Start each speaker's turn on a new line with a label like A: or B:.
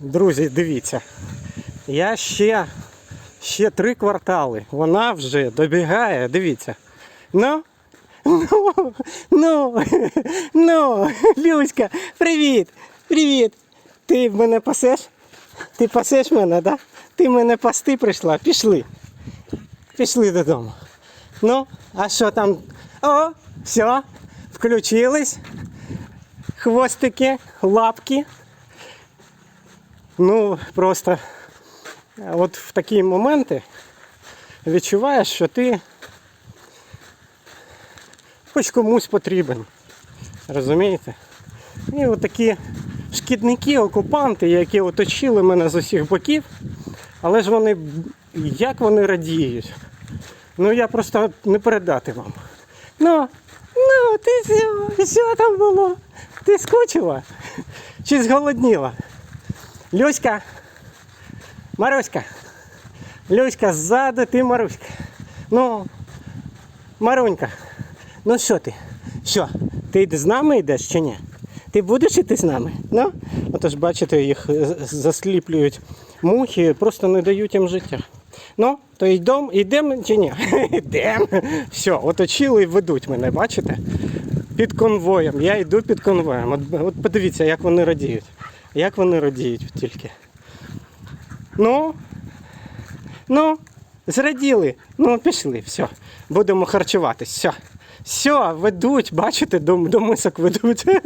A: Друзі, дивіться. Я ще, ще три квартали. Вона вже добігає, дивіться. Ну, ну, ну, ну, Люська, привіт, привіт. Ти мене пасеш? Ти пасеш мене, да? Ти мене пасти прийшла. Пішли. Пішли додому. Ну, а що там? О, все, включились. Хвостики, лапки. Ну, просто е, от в такі моменти відчуваєш, що ти хоч комусь потрібен. Розумієте? І от такі шкідники, окупанти, які оточили мене з усіх боків, але ж вони, як вони радіють. Ну я просто не передати вам. Ну, ну, ти що, там було? Ти скучила? Чи зголодніла? Люська, Маруська. Люська ззаду, ти Маруська. Ну, Марунька, ну що ти? Що? Ти з нами йдеш чи ні? Ти будеш іти з нами? Ну? Отож, бачите, їх засліплюють мухи, просто не дають їм життя. Ну, то йдемо, йдемо чи ні? Йдемо. Все, оточили і ведуть мене, бачите? Під конвоєм. Я йду під конвоєм. От, от подивіться, як вони радіють. Як вони радіють тільки. Ну, ну, зраділи. Ну, пішли, все. Будемо харчуватись. Все. Все, ведуть, бачите, до, до мисок ведуть.